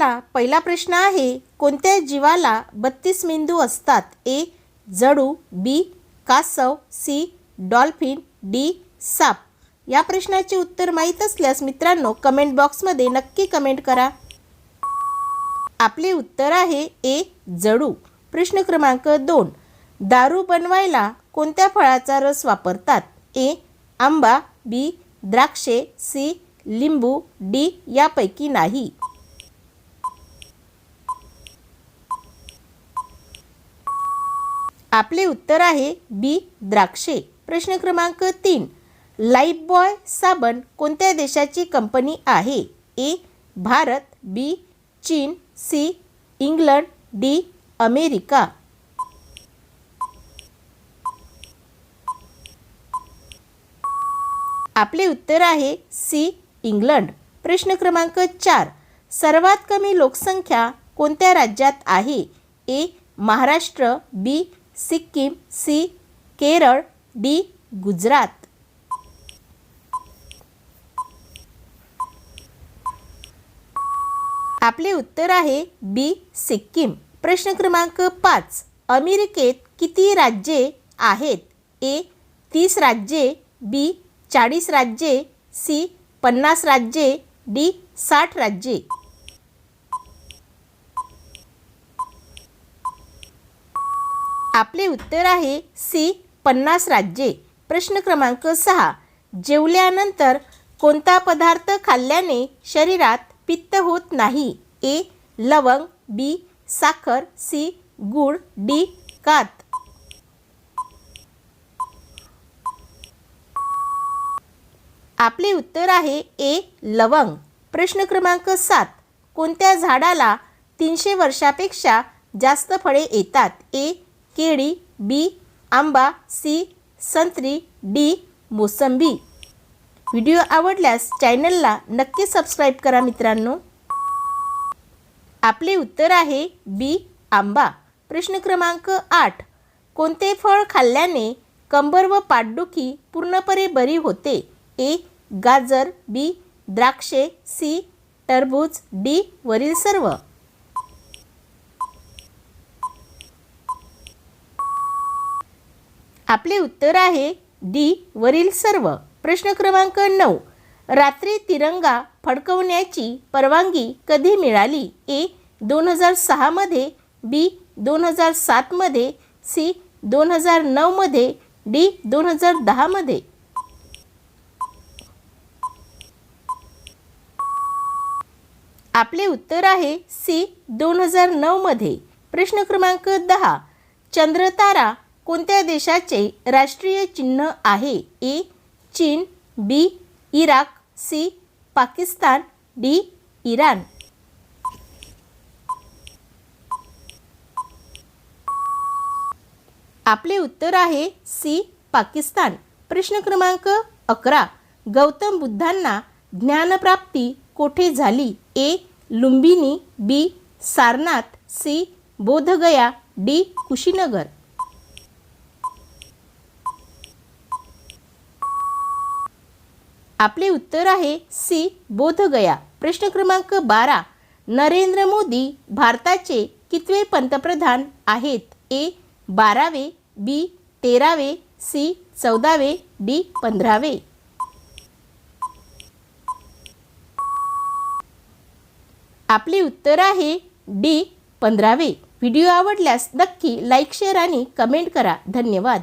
आपला पहिला प्रश्न आहे कोणत्या जीवाला बत्तीस मेंदू असतात? ए जडू बी कासव सी डॉल्फिन डी साप. या प्रश्नाचे उत्तर माहीत असल्यास मित्रांनो कमेंट बॉक्समध्ये नक्की कमेंट करा. आपले उत्तर आहे ए जडू. प्रश्न क्रमांक दोन. दारू बनवायला कोणत्या फळाचा रस वापरतात? ए आंबा बी द्राक्षे सी लिंबू डी यापैकी नाही. आपले उत्तर आहे बी द्राक्षे. प्रश्न क्रमांक तीन. लाईफबॉय साबण कोणत्या देशाची कंपनी आहे? ए भारत बी चीन सी इंग्लंड डी अमेरिका. आपले उत्तर आहे सी इंग्लंड. प्रश्न क्रमांक चार. सर्वात कमी लोकसंख्या कोणत्या राज्यात आहे? A Maharashtra B Sikkim C Kerala D Gujarat. आपले उत्तर आहे बी सिक्कीम. प्रश्न क्रमांक पाच. अमेरिकेत किती राज्ये आहेत? ए तीस राज्ये बी चाळीस राज्ये सी पन्नास राज्ये डी साठ राज्ये. आपले उत्तर आहे सी पन्नास राज्ये. प्रश्न क्रमांक सहा. जेवल्यानंतर कोणता पदार्थ खाल्ल्याने शरीरात पित्त होत नाही? ए लवंग बी साखर सी गूळ डी कात. आपले उत्तर आहे ए लवंग. प्रश्न क्रमांक सात. कोणत्या झाडाला तीनशे वर्षापेक्षा जास्त फळे येतात? ए केळी बी आंबा सी संत्री डी मोसंबी. व्हिडिओ आवडल्यास चॅनलला नक्की सबस्क्राईब करा मित्रांनो. आपले उत्तर आहे बी आंबा. प्रश्न क्रमांक आठ. कोणते फळ खाल्ल्याने कंबर व पाठदुखी पूर्णपणे बरी होते? ए गाजर बी द्राक्षे सी टरबूज डी वरील सर्व. आपले उत्तर आहे डी वरील सर्व. प्रश्न क्रमांक नऊ. रात्री तिरंगा फडकवण्याची परवानगी कधी मिळाली? ए दोन हजार सहामध्ये बी दोन हजार सातमध्ये सी दोन हजार नऊमध्ये डी दोन हजार दहामध्ये आपले उत्तर आहे सी दोन हजार नऊमध्ये प्रश्न क्रमांक दहा. चंद्रतारा कोणत्या देशाचे राष्ट्रीय चिन्ह आहे? ए चीन B Iraq C Pakistan D Iran. आपले उत्तर आहे सी पाकिस्तान. प्रश्न क्रमांक अकरा. गौतम बुद्धांना ज्ञानप्राप्ती कोठे झाली? A Lumbini B Sarnath C Bodhgaya D Kushinagar. आपले उत्तर आहे सी बोधगया. प्रश्न क्रमांक बारा. नरेंद्र मोदी भारताचे कितवे पंतप्रधान आहेत? ए बारावे बी तेरावे सी चौदावे डी पंधरावे. आपले उत्तर आहे डी पंधरावे. व्हिडिओ आवडल्यास नक्की लाईक शेअर आणि कमेंट करा. धन्यवाद.